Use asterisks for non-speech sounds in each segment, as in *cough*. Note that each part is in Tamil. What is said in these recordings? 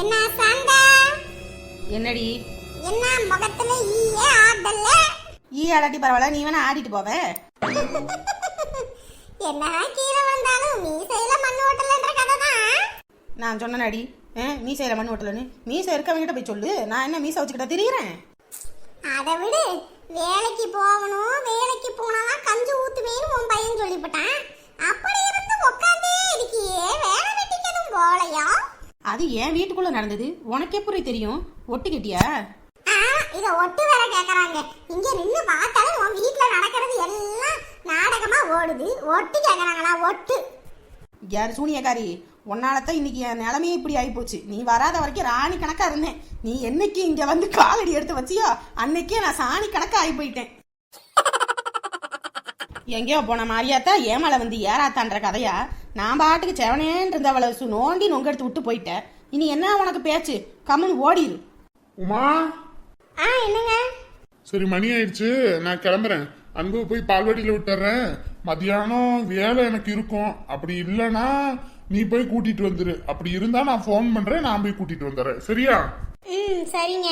என்ன சண்டை? என்னடி? என்ன முகத்துல ஈயே ஆடல? ஈ ஆடாட்டி பரவாயில்ல நீ வேணா ஆடிட்டு போவ. என்ன கீழே வந்தாலும் மீசையில மண்ணு ஓட்டலன்ற கதை தான் நான் சொன்னேனடி. ஆ மீசையில மண் ஓட்டலன்னு. மீசை இருக்கவங்கிட்ட போய் சொல்லு. நான் என்ன மீசை வச்சுக்கிட்ட திரியிறேன்? அதை விடு. வேலைக்கு போகணும் வேலைக்கு போனாதான் கஞ்சி ஊத்துவேன்னு உன் பையன் சொல்லிவிட்டான் அப்படி இருந்து உட்காந்தே இருக்கியே வேலை வெட்டிக்கு எதுவும் போகலையா அது என் வீட்டுக்குள்ள நடந்தது? உனக்கு எப்படி தெரியும். ஒட்டுக்கிட்டியா ஆ, இத ஒட்டு வேற கேக்குறாங்க. இங்க நின்னு பார்த்தாலும் உன் வீட்ல நடக்கிறது எல்லாம் நாடகமா ஓடுது. ஒட்டு கேக்குறாங்களா? ஒட்டு. யார் சூனியக்காரி? உன்னாலத்தான் இன்னைக்கு என் நிலமையே இப்படி ஆயிப்போச்சு. நீ வராத வரைக்கும் ராணி கணக்கா இருந்தேன். நீ என்னைக்கு இங்க வந்து காலடி எடுத்து வச்சியோ அன்னைக்கே நான் சாணி கணக்கா ஆகி போயிட்டேன். எங்கேயோ போன மாதிரியாத்தா ஏமல வந்து ஏறாத்தான்ற கதையா? நான் பாட்டுக்கு செவனேன்னு இருந்த அவளை சு- நோண்டி நொங்கெடுத்து விட்டு போயிட்டேன். இனி என்ன உனக்கு பேச்சு? கம்முன்னு ஓடிரு. உமா? ஆ என்னங்க? சரி மணி ஆயிடுச்சு. நான் கிளம்புறேன். அன்பு போய் பால்வாடியில விட்டுறேன். மத்தியானம் வேலை எனக்கு இருக்கும். அப்படி இல்லைன்னா நீ போய் கூட்டிட்டு வந்துரு. அப்படி இருந்தா நான் ஃபோன் பண்றேன் நான் போய் கூட்டிட்டு வந்துடுறேன் சரியா? ம் சரிங்க.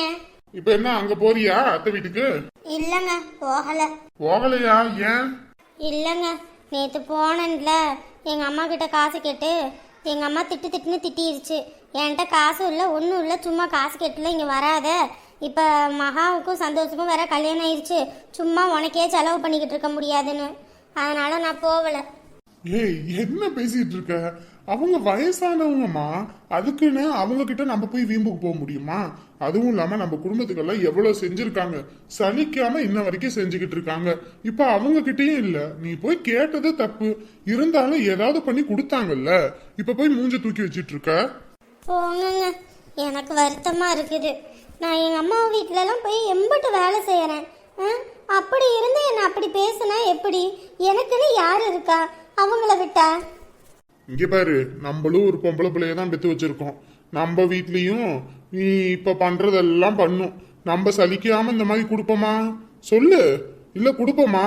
இப்ப என்ன அங்க போறியா அத்தை வீட்டுக்கு? இல்லங்க போகல. போகலையா ஏன்? இல்லங்க நேத்து போனேன்ல. எங்க அம்மா கிட்ட காசு கேட்டு எங்க அம்மா திட்டு திட்டுன்னு திட்டிருச்சு. என்கிட்ட காசும் இல்லை ஒன்றும் இல்லை. சும்மா காசு கெட்டில் இங்கே வராத. இப்போ மகாவுக்கும் சந்தோஷமும் வேற கல்யாணம் ஆயிடுச்சு சும்மா உனக்கே செலவு பண்ணிக்கிட்டு இருக்க முடியாதுன்னு. அதனால நான் போகலை. ஏய் என்ன பேசிட்டு இருக்க? அவங்க வயசானவங்கம்மா. அதுக்குன்னு அவங்க கிட்ட நம்ம போய் வீம்புக்கு போக முடியுமா? அதுவும் இல்லாம நம்ம குடும்பத்துக்கெல்லாம் எவ்வளவு செஞ்சிருக்காங்க. சலிக்காம இன்ன வரைக்கும் செஞ்சுக்கிட்டு இருக்காங்க. இப்ப அவங்க கிட்டயும் இல்ல. நீ போய் கேட்டது தப்பு. இருந்தாலும் ஏதாவது பண்ணி கொடுத்தாங்கல்ல. இப்ப போய் மூஞ்ச தூக்கி வச்சிட்டு இருக்க? போங்கங்க. எனக்கு வருத்தமாக இருக்குது. நான் எங்கள் அம்மா வீட்டிலலாம் போய் எம்பட்டு வேலை செய்கிறேன் அப்படி இருந்து என்னை அப்படி பேசுனா எப்படி? எனக்குன்னு யார் இருக்கா? அவங்கள விட்டா? இங்க பாரு நம்மளும் ஒரு பொம்பளை பிள்ளைய தான் பெத்து வச்சிருக்கோம். நம்ம வீட்லயும் நீ இப்ப பண்றதெல்லாம் பண்ணும். நம்ம சலிக்காம இந்த மாதிரி கொடுப்போமா? சொல்லு. இல்ல கொடுப்போமா?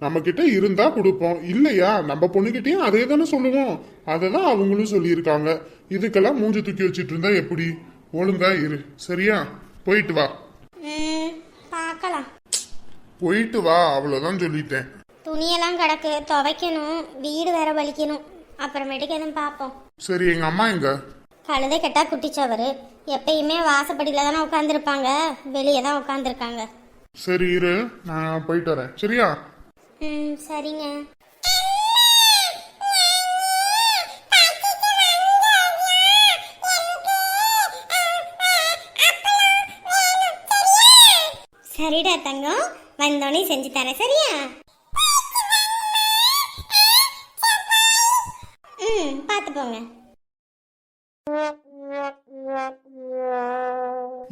நம்ம கிட்ட இருந்தா கொடுப்போம். இல்லையா? நம்ம பொண்ணுகிட்டயும் அதே தானே சொல்லுவோம். அதை தான் அவங்களும் சொல்லியிருக்காங்க. இதுக்கெல்லாம் மூஞ்சி தூக்கி வச்சிட்டு இருந்தா எப்படி? ஒழுங்கா இரு. சரியா? போயிட்டு வா. பார்க்கலாம். போயிட்டு வா. அவ்வளவுதான் சொல்லிட்டேன். துணியெல்லாம் கிடக்கு. துவைக்கணும். வீடு வேற வலிக்கணும். அப்புறமேட்டுக்கு எதுவும் பார்ப்போம். சரி எங்க அம்மா எங்க? கழுதை கெட்டா குட்டிச்சவர். எப்பயுமே வாசப்படியில் தானே உட்காந்துருப்பாங்க வெளியே தான் உட்காந்துருக்காங்க சரி இரு. நான் போயிட்டு வரேன். சரியா? ம் சரிங்க. சரிடா தங்கம் வந்தோடனே செஞ்சு தரேன் சரியா? ம் பார்த்து போங்க.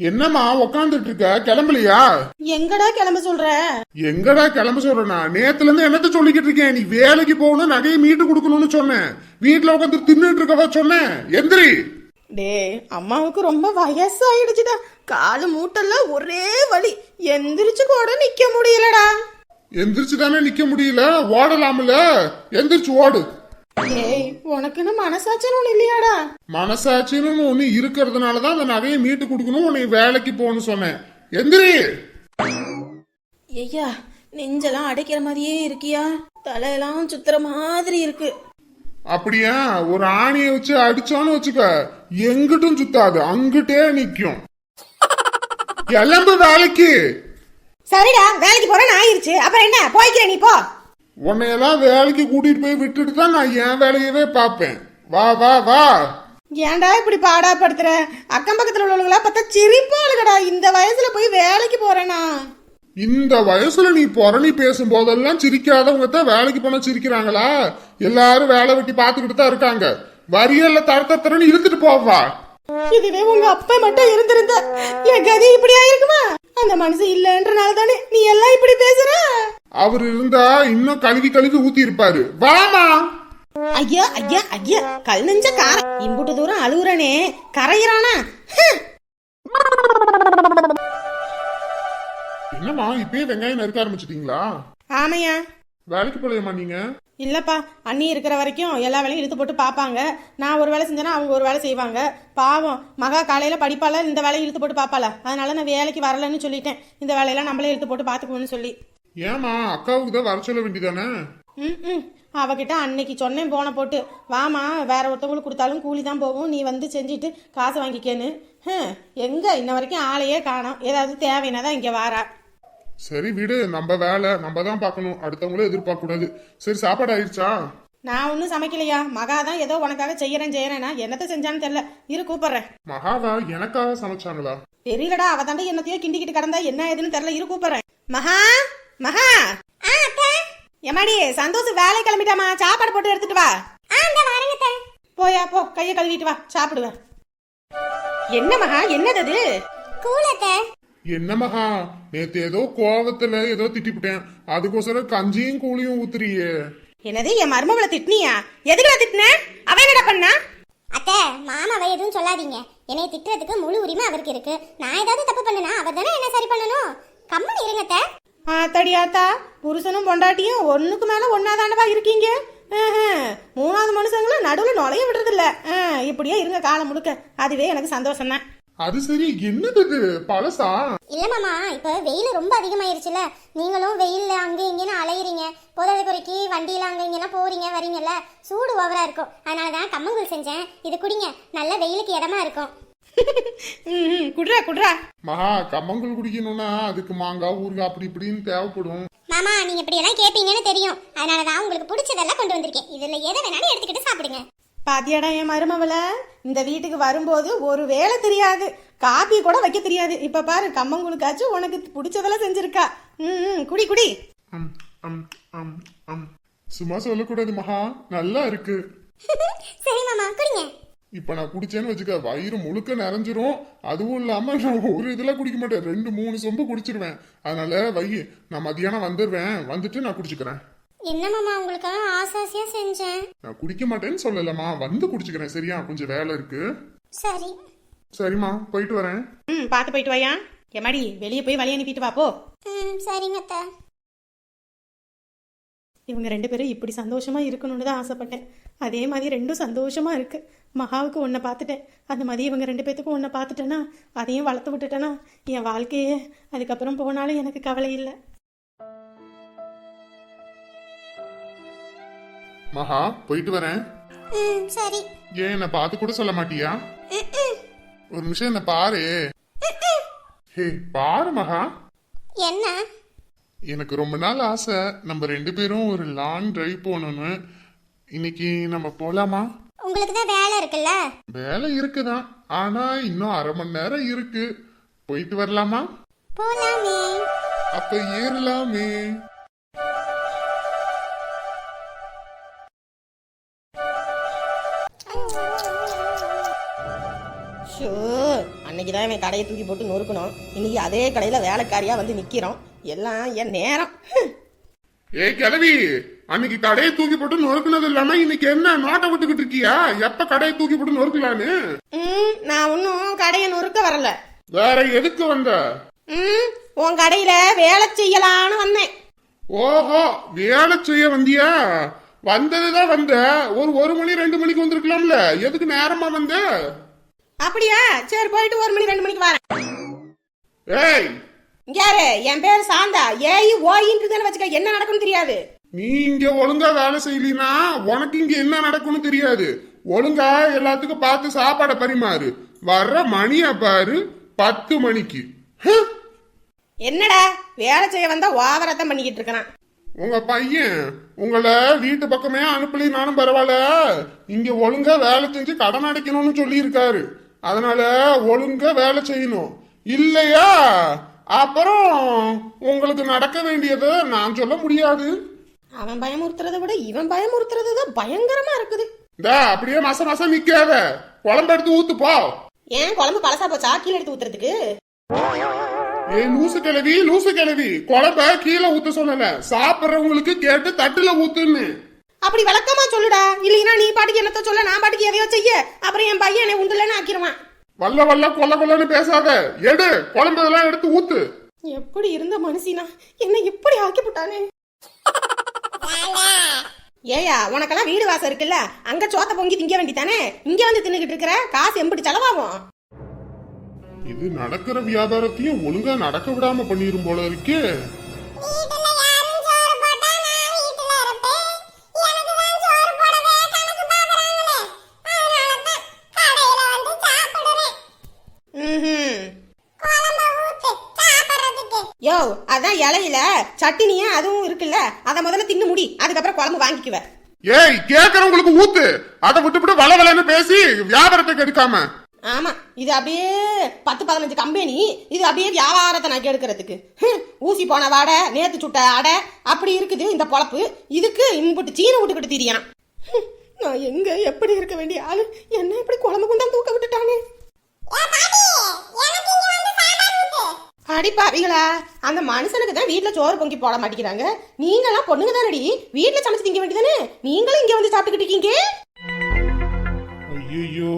என்னம்மா உக்காந்துட்டு இருக்க கிளம்பலையா? எங்கடா கிளம்ப சொல்ற? எங்கடா கிளம்ப சொல்றேனா? நேத்துல இருந்து என்னத்த சொல்லிக்கிட்டு இருக்கேன்? நீ வேலைக்கு போகணும் நகையை மீட்டு கொடுக்கணும்னு சொன்னேன் வீட்டுல உட்காந்து தின்னுட்டு இருக்கவா சொன்னேன் எந்திரி. டே அம்மாவுக்கு ரொம்ப வயசாயிடுச்சுடா. காலு மூட்டெல்லாம் ஒரே வலி. எந்திரிச்சு கூட நிக்க முடியலடா. எந்திரிச்சு தானே நிக்க முடியல? ஓடலாம்ல. எந்திரிச்சு ஓடு. ஏய் உனக்குன்னு மனசாட்சின்னு ஒண்ணு இல்லையாடா? மனசாட்சின்னு ஒண்ணு இருக்கிறதுனால தான் அந்த நகையை மீட்டு கொடுக்கணும் உன்னை வேலைக்கு போகணும்னு சொன்னேன். எந்திரி! ஐயா நெஞ்செல்லாம் அடைக்கிற மாதிரியே இருக்கியா? தலையெல்லாம் சுத்துற மாதிரி இருக்கு. அப்படியா? ஒரு ஆணியை வச்சு அடிச்சோன்னு வச்சுக்க எங்கிட்டும் சுத்தாது அங்கிட்டே நிக்கும். *laughs* கிளம்பு வேலைக்கு! சரிடா வேலைக்கு போறேன்னு ஆயிருச்சு. அப்புறம் என்ன? போய்க்கிறேன் நீ போ. உன்னையெல்லாம் வேலைக்கு கூட்டிட்டு போய் விட்டுட்டு தான் நான் என் வேலையவே பார்ப்பேன். வா வா வா. ஏன்டா இப்படி பாடாப்படுத்துற? அக்கம் பக்கத்துல உள்ளவங்களா பார்த்தா சிரிப்பாளுகடா. இந்த வயசுல போய் வேலைக்கு போறேனா? இந்த வயசுல நீ புரணி பேசும் போதெல்லாம் சிரிக்காதவங்க தான் வேலைக்கு போன சிரிக்கிறாங்களா? எல்லாரும் வேலை வெட்டி பார்த்துக்கிட்டு தான் இருக்காங்க. வரியல்ல தரத்தரன்னு இழுத்துட்டு போவா. இதுவே உங்க அப்பா மட்டும் இருந்திருந்த என் கதி இப்படி ஆயிருக்குமா அந்த மனசு இல்லன்றனால தானே நீ எல்லாம் இப்படி பேசுற? அவர் இருந்தா இன்னும் கழுவி கழுவி ஊத்தி இருப்பாரு வாமா! ஐயா ஐயா ஐயா கல் நெஞ்ச கார இம்புட்டு தூரம் அழுகுறனே கரையிறானா. என்னம்மா இப்பயே வெங்காயம் நறுக்க ஆரம்பிச்சிட்டீங்களா? ஆமையா. வேலைக்கு போலையம்மா நீங்க? இல்லப்பா அண்ணி இருக்கிற வரைக்கும் எல்லா வேலையும் இழுத்து போட்டு பார்ப்பாங்க நான் ஒரு வேலை செஞ்சேன்னா அவங்க ஒரு வேலை செய்வாங்க. பாவம் மகா காலையில படிப்பால இந்த வேலையை இழுத்து போட்டு பார்ப்பால அதனால நான் வேலைக்கு வரலன்னு சொல்லிட்டேன். இந்த வேலையெல்லாம் நம்மளே இழுத்து போட்டு பார்த்துக்குவோன்னு சொல்லி. ஏமா அக்காவுக்கு தான் வர சொல்ல வேண்டியதானே ம் அவகிட்ட அன்னைக்கு சொன்னேன் போன போட்டு. வாமா வேற ஒருத்தவங்களுக்கு கொடுத்தாலும் கூலி தான் போகும். நீ வந்து செஞ்சுட்டு காசு வாங்கிக்கேன்னு. எங்க? இன்ன வரைக்கும் ஆளையே காணோம். ஏதாவது தேவைன்னா தான் இங்கே வாரா. சரி விடு நம்ம வேலை. நம்ம தான் பார்க்கணும். அடுத்தவங்களும் எதிர்பார்க்க கூடாது சரி சாப்பாடு ஆயிடுச்சா? நான் ஒன்றும் சமைக்கலையா? மகா தான் ஏதோ உனக்காக செய்யறேன் செய்யறேன்னா என்னத்த செஞ்சான்னு தெரியல. இரு கூப்பிடுறேன். மகாவா எனக்காக சமைச்சாங்களா? தெரியலடா. அவ தாண்டி என்னத்தையோ கிண்டிக்கிட்டு கிடந்தா என்ன ஏதுன்னு தெரியல. இரு கூப்பிடுறேன். மகா! மகா! எம்மாடி சந்தோஷ் வேலை கிளம்பிட்டாமா சாப்பாடு போட்டு எடுத்துட்டு வா. போயா போ. கையை கழுவிட்டு வா. சாப்பிடுவேன் என்ன மகா? என்னது அது? என்ன மகா? நேத்து ஏதோ கோவத்துல ஏதோ திட்டிவிட்டேன் அதுக்கோசரம் கஞ்சியும் கூலியும் ஊத்துறியே. என்னது என் மருமகளை திட்டினியா? எதுக்குடா திட்டின? அவன் என்னடா பண்ணா? அத்தை மாமாவை எதுவும் சொல்லாதீங்க. என்னை திட்டுறதுக்கு முழு உரிமை அவருக்கு இருக்கு. நான் ஏதாவது தப்பு பண்ணனா அவர் தானே என்ன சரி பண்ணணும்? கம்மன் இருங்க அத்தை ஆத்தாடி ஆத்தா புருஷனும் பொண்டாட்டியும் ஒண்ணுக்கு மேல ஒன்னாதாண்டவா இருக்கீங்க? மூணாவது மனுஷங்களும் நடுவுல நுழைய விடுறது இல்ல ஆஹ், இப்படியே இருங்க காலம் முழுக்க. அதுவே எனக்கு சந்தோஷம் தான் அது சரி என்னது இது? பழசா? இல்ல மாமா இப்போ வெயில் ரொம்ப அதிகமாயிருச்சுல. நீங்களும் வெயில்ல அங்க இங்கன்னு அலையுறீங்க. போதாத குறைக்கு வண்டியில அங்க இங்கெல்லாம் போறீங்க வரீங்கல்ல. சூடு ஓவரா இருக்கும். அதனால தான் கம்மங்கூழ் செஞ்சேன். இது குடிங்க. நல்ல வெயிலுக்கு இடமா இருக்கும். குடுறா குடுறா. மகா கம்மங்கூழ் குடிக்கணும்னா அதுக்கு மாங்காய் ஊறுகாய் அப்படி இப்படின்னு தேவைப்படும். மாமா நீங்க இப்படி எல்லாம் கேட்பீங்கன்னு தெரியும். அதனால தான் உங்களுக்கு பிடிச்சதெல்லாம் கொண்டு வந்திருக்கேன். இதுல எதை வேணாலும் எடுத்துக்கிட்டு சாப்பிடுங்க. பாத்தியாடா என் மருமவள? இந்த வீட்டுக்கு வரும்போது ஒரு வேலை தெரியாது. காப்பி கூட வைக்க தெரியாது. இப்ப பாரு கம்மங்குழுக்காச்சும் உனக்கு பிடிச்சதெல்லாம் செஞ்சிருக்கா. ம் ம், குடி குடி. அம், அம், அம், அம். சும்மா சொல்லக்கூடாது மகா. நல்லா இருக்கு. *laughs* சரி மாமா குடிங்க. இப்ப நான் குடிச்சேன்னு வச்சுக்க வயிறு முழுக்க நிறைஞ்சிரும். அதுவும் இல்லாம நான் ஒரு இதுல குடிக்க மாட்டேன். ரெண்டு மூணு சொம்பு குடிச்சிருவேன். அதனால வை நான் மதியானம் வந்துடுவேன் வந்துட்டு நான் குடிச்சுக்கிறேன். என்ன மாமா உங்களுக்காக ஆசாசியா செஞ்சேன். நான் குடிக்க மாட்டேன்னு சொல்லலம்மா. வந்து குடிச்சுக்கிறேன் சரியா? கொஞ்சம் வேலை இருக்கு. சரி. சரிம்மா போயிட்டு வரேன். ம் பார்த்து போயிட்டு வாயா. எம்மாடி வெளியே போய் வழி அனுப்பிட்டு வா போ. ம் சரிங்க அத்தை. இவங்க ரெண்டு பேரும் இப்படி சந்தோஷமா இருக்கணும்னு தான் ஆசைப்பட்டேன். அதே மாதிரி ரெண்டும் சந்தோஷமா இருக்கு. மகாவுக்கு ஒன்றை பார்த்துட்டேன். அந்த மாதிரி இவங்க ரெண்டு பேத்துக்கும் ஒன்றை பார்த்துட்டேன்னா அதையும் வளர்த்து விட்டுட்டேன்னா என் வாழ்க்கையே அதுக்கப்புறம் போனாலும் எனக்கு கவலை இல்லை. மகா போயிட்டு வரேன். ம் சரி. ஏன் என்ன பார்த்து கூட சொல்ல மாட்டியா? ஒரு நிமிஷம் என்ன பாரு. ஹே பாரு மகா. என்ன? எனக்கு ரொம்ப நாள் ஆசை நம்ம ரெண்டு பேரும் ஒரு லாங் டிரைவ் போகணும்னு. இன்னைக்கு நம்ம போலாமா? உங்களுக்கு தான் வேலை இருக்குல்ல? வேலை இருக்குதான். ஆனா இன்னும் அரை மணி நேரம் இருக்கு. போயிட்டு வரலாமா? போலாமே. அப்ப ஏறலாமே. ஷோ. அன்னைக்கு தான் இவன் கடையை தூக்கி போட்டு நொறுக்கணும் இன்னைக்கு அதே கடையில் வேலைக்காரியா வந்து நிற்கிறோம் எல்லாம் என் நேரம். ஏய் கிளவி அன்னைக்கு கடையை தூக்கி போட்டு நொறுக்குனது இல்லாம இன்னைக்கு என்ன நோட்டை விட்டுக்கிட்டு இருக்கியா? எப்ப கடையை தூக்கி போட்டு நொறுக்கலான்னு? ம் நான் ஒன்றும் கடையை நொறுக்க வரல. வேற எதுக்கு வந்த? ம் உன் கடையில் வேலை செய்யலான்னு வந்தேன். ஓஹோ வேலை செய்ய வந்தியா? வந்ததுதான் வந்த. ஒரு ஒரு மணி ரெண்டு மணிக்கு வந்திருக்கலாம்ல. எதுக்கு நேரமா வந்த? அப்படியா? சரி போயிட்டு ஒரு மணி ரெண்டு மணிக்கு வரேன். ஏய்! யாரு? என் பேர் சாந்தா. ஏய் ஓயின்னு வச்சுக்க என்ன நடக்கும்னு தெரியாது. நீ இங்க ஒழுங்கா வேலை செய்யலினா உனக்கு இங்க என்ன நடக்கும்னு தெரியாது. ஒழுங்கா எல்லாத்துக்கும் பார்த்து சாப்பாடை பரிமாறு. வர்ற மணிய பாரு பத்து மணிக்கு. என்னடா? வேலை செய்ய வந்தா ஓவரத்தான் பண்ணிக்கிட்டு இருக்கிறான் உங்க பையன் உங்களை வீட்டு பக்கமே அனுப்பலினாலும் பரவாயில்ல. இங்க ஒழுங்கா வேலை செஞ்சு கடன் அடைக்கணும்னு சொல்லி இருக்காரு அதனால ஒழுங்கா வேலை செய்யணும். இல்லையா? அப்புறம் உங்களுக்கு நடக்க வேண்டியதை நான் சொல்ல முடியாது. அவன் பயமுறுத்துறதை விட இவன் பயமுறுத்துறது தான் பயங்கரமா இருக்குது. இந்த அப்படியே மச மச நிக்காத. குழம்பு எடுத்து ஊத்து போ. ஏன் குழம்பு பழசா போச்சா? கீழே எடுத்து ஊத்துறதுக்கு. ஏய் லூசு கிழவி லூசு கிழவி. குழம்ப கீழே ஊத்த சொல்லல. சாப்பிடுறவங்களுக்கு கேட்டு தட்டுல ஊத்துன்னு. அப்படி விளக்கமா சொல்லுடா. இல்லைன்னா நீ பாட்டுக்கு என்னத்த சொல்ல நான் பாட்டுக்கு எதையோ செய்ய. அப்புறம் என் பையன் என்னை உண்டுலன்னு ஆக்கிருவான். வல்ல வல்ல கொல்ல கொல்லன்னு பேசாத. எடு குழம்பு இதெல்லாம் எடுத்து ஊத்து. எப்படி இருந்த மனுஷினா? என்ன இப்படி ஆக்கி போட்டானே ஏயா உனக்கெல்லாம் வீடு வாசம் இருக்குல்ல? அங்க சோத்த பொங்கி திங்க வேண்டித்தானே இங்க வந்து தின்னுகிட்டு இருக்கிற? காசு எம்பிட்டு செலவாகும். இது நடக்கிற வியாபாரத்தையும் ஒழுங்கா நடக்க விடாம பண்ணிரும் போல இருக்கே. சட்டினியும் அதுவும் இருக்குல்ல? அதை முதல்ல தின்னு முடி. அதுக்கப்புறம் குழம்பு வாங்கிக்குவ. ஏய் கேக்குறவங்களுக்கு ஊத்து. அதை விட்டுவிட்டு வள வளன்னு பேசி வியாபாரத்தை கெடுக்காம. ஆமா. இது அப்படியே பத்து பதினஞ்சு கம்பெனி. இது அப்படியே வியாபாரத்தை நான் கெடுக்கிறதுக்கு. ஹம், ஊசி போன வாடை நேத்து சுட்ட ஆடை அப்படி இருக்குது இந்த பொழப்பு. இதுக்கு இம்புட்டு சீனை விட்டுக்கிட்டு திரியான் ஹம், நான் எங்க எப்படி இருக்க வேண்டிய ஆளு? என்ன இப்படி குழம்பு கொண்டாந்து தூக்க விட்டுட்டானே? அடி பாவிகளா அந்த மனுஷனுக்கு தான் வீட்டில் சோறு பொங்கி போட மாட்டேங்கிறாங்க. நீங்களாம் பொண்ணுங்க தானடி வீட்டில் சமைச்சு திங்க வேண்டியதானே நீங்களும் இங்கே வந்து சாப்பிட்டுக்கிட்டு இருக்கீங்க. ஐயோ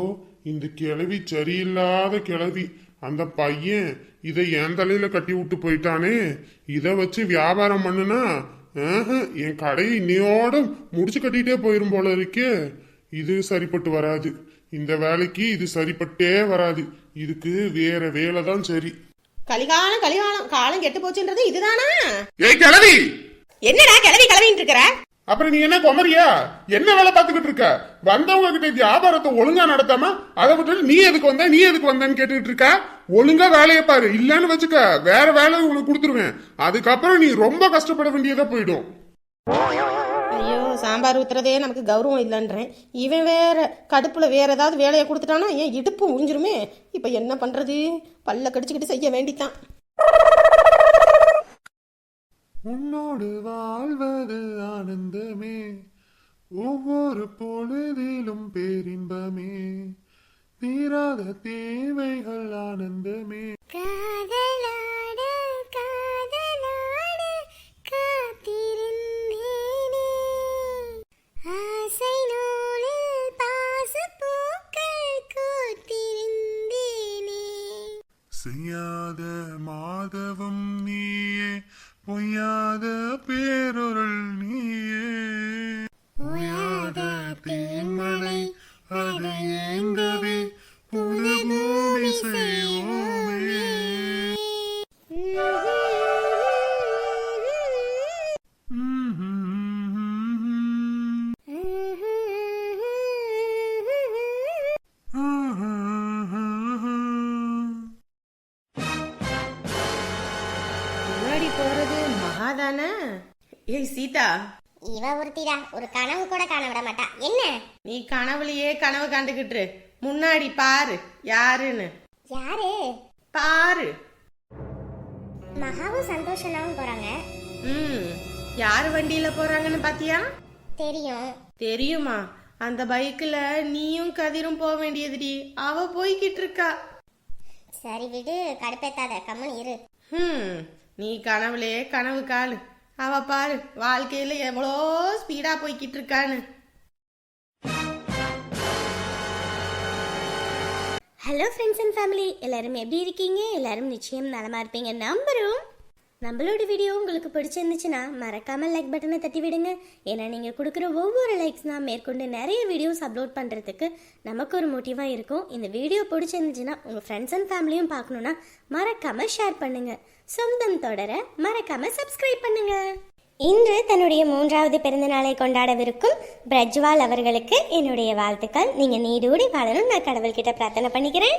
இந்த கிழவி சரியில்லாத கிழவி. அந்த பையன் இதை என் தலையில கட்டி விட்டு போயிட்டானே. இதை வச்சு வியாபாரம் பண்ணுனா என் கடையை இன்னையோட முடிச்சு கட்டிட்டே போயிரும் போல இருக்கே. இது சரிப்பட்டு வராது. இந்த வேலைக்கு இது சரிப்பட்டே வராது. இதுக்கு வேற வேலை தான் சரி. கலிகாலம் கலிகாலம் காலம் கெட்டு போச்சுன்றது இதுதானா? ஏய் கிழவி! என்னடா கிளவி கிளவின்னு இருக்கிற? அப்புறம் நீ என்ன குமரியா? என்ன வேலை பார்த்துக்கிட்டு இருக்க? வந்தவங்க கிட்ட வியாபாரத்தை ஒழுங்கா நடத்தாம அதை விட்டுட்டு நீ எதுக்கு வந்த நீ எதுக்கு வந்தேன்னு கேட்டுக்கிட்டு இருக்க? ஒழுங்கா வேலையை பாரு. இல்லன்னு வச்சுக்க வேற வேலை உனக்கு கொடுத்துருவேன். அதுக்கப்புறம் நீ ரொம்ப கஷ்டப்பட வேண்டியதா போயிடும். சாம்பார் ஊத்துறதே நமக்கு கௌரவம் இல்லைன்றேன். இவன் வேற கடுப்புல வேற ஏதாவது வேலையை கொடுத்துட்டானா ஏன் இடுப்பு முடிஞ்சிருமே இப்ப என்ன பண்றது? பல்ல கடிச்சுக்கிட்டு செய்ய வேண்டித்தான். உன்னோடு வாழ்வது ஆனந்தமே. ஒவ்வொரு பொழுதிலும் பேரின்பமே. தீராத தேவைகள் ஆனந்தமே. காதலாட செய்யாத மாதவம் நீயே பொய்யாத பேரொருள் நீயே. மகாதானா ஏய் சீதா. இவ ஒருத்திடா. ஒரு கனவு கூட காண விட மாட்டா. என்ன? நீ கனவுலயே கனவு கண்டுகிட்டு முன்னாடி பாரு யாருன்னு. யாரு? பாரு. மகாவும் சந்தோஷனாவும் போறாங்க. ம். யார் வண்டியில போறாங்கன்னு பாத்தியா? தெரியும். தெரியுமா? அந்த பைக்ல நீயும் கதிரும் போக வேண்டியதுடி. அவ போய்கிட்டு இருக்கா. சரி விடு கடுப்பேத்தாத. கம்மன் இரு. ஹம் நீ கனவுலே கனவு காலு. அவ பாரு வாழ்க்கையில எவ்வளோ ஸ்பீடா போய்கிட்டு இருக்கான்னு ஹலோ ஃப்ரெண்ட்ஸ் அண்ட் ஃபேமிலி எல்லாரும் எப்படி இருக்கீங்க? எல்லாரும் நிச்சயம் நலமா இருப்பீங்க. நம்பரும் நம்மளோட வீடியோ உங்களுக்கு பிடிச்சிருந்துச்சுன்னா மறக்காமல் லைக் பட்டனை தட்டி விடுங்க ஏன்னா நீங்கள் கொடுக்குற ஒவ்வொரு லைக்ஸ் தான் மேற்கொண்டு நிறைய வீடியோஸ் அப்லோட் பண்ணுறதுக்கு நமக்கு ஒரு மோட்டிவாக இருக்கும். இந்த வீடியோ பிடிச்சிருந்துச்சுன்னா உங்கள் ஃப்ரெண்ட்ஸ் அண்ட் ஃபேமிலியும் பார்க்கணுன்னா மறக்காம ஷேர் பண்ணுங்கள் சொந்தம் தொடர மறக்காமல் சப்ஸ்கிரைப் பண்ணுங்கள் இன்று தன்னுடைய மூன்றாவது பிறந்தநாளை கொண்டாடவிருக்கும் பிரஜ்வால் அவர்களுக்கு என்னுடைய வாழ்த்துக்கள். நீங்கள் நீடூடி வாழணும் நான் கடவுள்கிட்ட பிரார்த்தனை பண்ணிக்கிறேன்.